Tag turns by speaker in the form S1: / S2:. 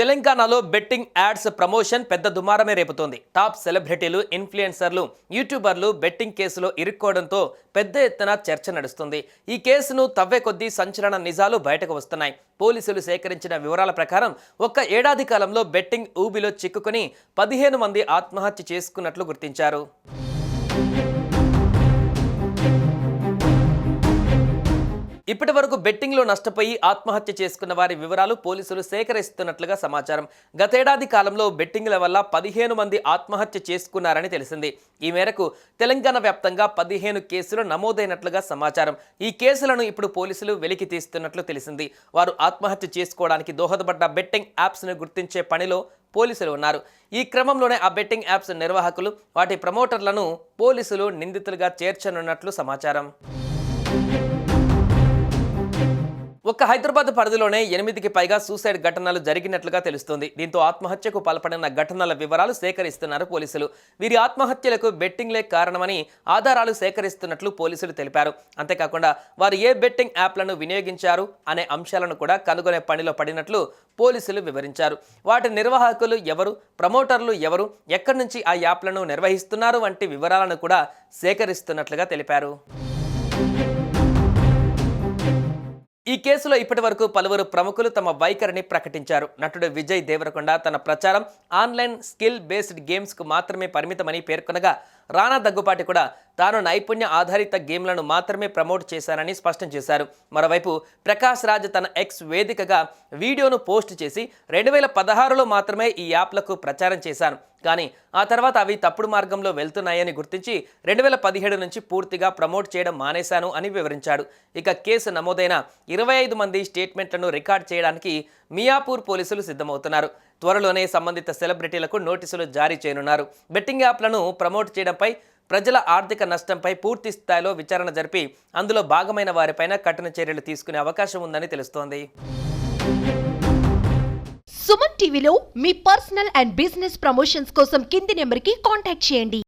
S1: తెలంగాణలో betting ads promotion పెద్ద దుమారమే రేపుతోంది. టాప్ సెలబ్రిటీలు ఇన్ఫ్లుయెన్సర్లు యూట్యూబర్లు బెట్టింగ్ కేసులో ఇరుక్కోవడంతో పెద్ద ఎత్తున చర్చ నడుస్తుంది. ఈ కేసును తవ్వే కొద్దీ సంచలన నిజాలు బయటకు వస్తున్నాయి. పోలీసులు సేకరించిన వివరాల ప్రకారం ఒక్క ఏడాది కాలంలో బెట్టింగ్ ఊబిలో చిక్కుకుని పదిహేను మంది ఆత్మహత్య చేసుకున్నట్లు గుర్తించారు. ఇప్పటి వరకు బెట్టింగ్లో నష్టపోయి ఆత్మహత్య చేసుకున్న వారి వివరాలు పోలీసులు సేకరిస్తున్నట్లుగా సమాచారం. గతేడాది కాలంలో బెట్టింగ్ల వల్ల పదిహేను మంది ఆత్మహత్య చేసుకున్నారని తెలిసింది. ఈ మేరకు తెలంగాణ వ్యాప్తంగా పదిహేను కేసులు నమోదైనట్లుగా సమాచారం. ఈ కేసులను ఇప్పుడు పోలీసులు వెలికి తీస్తున్నట్లు తెలిసింది. వారు ఆత్మహత్య చేసుకోవడానికి దోహదపడ్డ బెట్టింగ్ యాప్స్ను గుర్తించే పనిలో పోలీసులు ఉన్నారు. ఈ క్రమంలోనే ఆ బెట్టింగ్ యాప్స్ నిర్వాహకులు వాటి ప్రమోటర్లను పోలీసులు నిందితులుగా చేర్చనున్నట్లు సమాచారం. ఒక్క హైదరాబాద్ పరిధిలోనే ఎనిమిదికి పైగా సూసైడ్ ఘటనలు జరిగినట్లుగా తెలుస్తుంది. దీంతో ఆత్మహత్యకు పాల్పడిన ఘటనల వివరాలు సేకరిస్తున్నారు పోలీసులు. వీరి ఆత్మహత్యలకు బెట్టింగ్లే కారణమని ఆధారాలు సేకరిస్తున్నట్లు పోలీసులు తెలిపారు. అంతేకాకుండా వారు ఏ బెట్టింగ్ యాప్లను వినియోగించారు అనే అంశాలను కూడా కనుగొనే పనిలో పడినట్లు పోలీసులు వివరించారు. వాటి నిర్వాహకులు ఎవరు ప్రమోటర్లు ఎవరు ఎక్కడి నుంచి ఆ యాప్లను నిర్వహిస్తున్నారు వంటి వివరాలను కూడా సేకరిస్తున్నట్లుగా తెలిపారు. ఈ కేసులో ఇప్పటి వరకు పలువురు ప్రముఖులు తమ వైఖరిని ప్రకటించారు. నటుడు విజయ్ దేవరకొండ తన ప్రచారం ఆన్లైన్ స్కిల్ బేస్డ్ గేమ్స్కు మాత్రమే పరిమితమని పేర్కొనగా రానా దగ్గుపాటి కూడా తాను నైపుణ్య ఆధారిత గేమ్లను మాత్రమే ప్రమోట్ చేశానని స్పష్టం చేశారు. మరోవైపు ప్రకాష్ రాజ్ తన ఎక్స్ వేదికగా వీడియోను పోస్ట్ చేసి రెండు వేల పదహారులో మాత్రమే ఈ యాప్లకు ప్రచారం చేశాను. కానీ ఆ తర్వాత అవి తప్పుడు మార్గంలో వెళ్తున్నాయని గుర్తించి రెండు వేల పదిహేడు నుంచి పూర్తిగా ప్రమోట్ చేయడం మానేశాను అని వివరించాడు. ఇక కేసు నమోదైన ఇరవై ఐదు మంది స్టేట్మెంట్లను రికార్డ్ చేయడానికి మియాపూర్ పోలీసులు సిద్ధమవుతున్నారు. త్వరలోనే సంబంధిత సెలబ్రిటీలకు నోటీసులు జారీ చేయనున్నారు. బెట్టింగ్ యాప్లను ప్రమోట్ చేయడంపై ప్రజల ఆర్థిక నష్టంపై పూర్తి స్థాయిలో విచారణ జరిపి అందులో భాగమైన వారిపైన కఠిన చర్యలు తీసుకునే అవకాశం ఉందని తెలుస్తోంది.
S2: సుమన్ టీవీలో మీ పర్సనల్ అండ్ బిజినెస్ ప్రమోషన్స్ కోసం కింది నెంబర్కి కాంటాక్ట్ చేయండి.